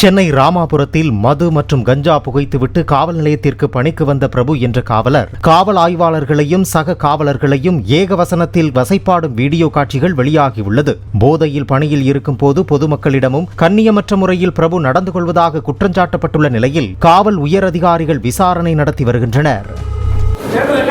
சென்னை ராமாபுரத்தில் மது மற்றும் கஞ்சா புகைத்துவிட்டு காவல் நிலையத்திற்கு பணிக்கு வந்த பிரபு என்ற காவலர் காவல் ஆய்வாளர்களையும் சக காவலர்களையும் ஏகவசனத்தில் வசைப்பாடும் வீடியோ காட்சிகள் வெளியாகியுள்ளது போதையில் பணியில் இருக்கும் போது பொதுமக்களிடமும் கண்ணியமற்ற முறையில் பிரபு நடந்து கொள்வதாக குற்றஞ்சாட்டப்பட்டுள்ள நிலையில் காவல் உயரதிகாரிகள் விசாரணை நடத்தி வருகின்றனர் தேர்தல்